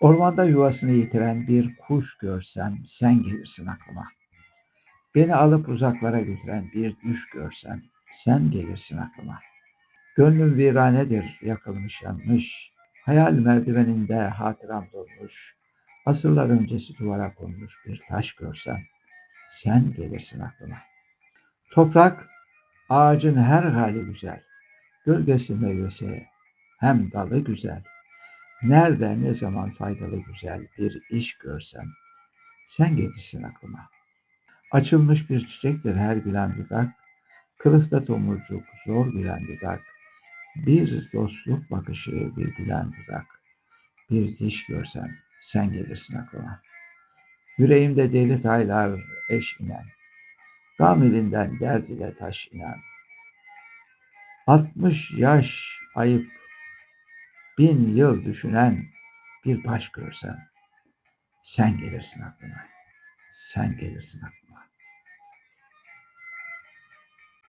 Ormanda yuvasını yitiren bir kuş görsem sen gelirsin aklıma. Beni alıp uzaklara götüren bir düş görsem sen gelirsin aklıma. Gönlüm viranedir, yakılmış yanmış. Hayal merdiveninde hatıram dolmuş. Asırlar öncesi duvara konmuş bir taş görsem sen gelirsin aklıma. Toprak, ağacın her hali güzel. Gölgesi meyvesi hem dalı güzel. Nerede ne zaman faydalı güzel bir iş görsem sen gelirsin aklıma. Açılmış bir çiçektir her gülen dudak, kılıfta tomurcuk zor gülen dudak, bir dostluk bakışı bir gülen dudak, bir diş görsem sen gelirsin aklıma. Yüreğimde deli taylar eş inen, gam elinden dert ile taş inen, altmış yaş ayıp bin yıl düşünen bir baş görsem sen gelirsin aklıma. Sen gelirsin aklıma.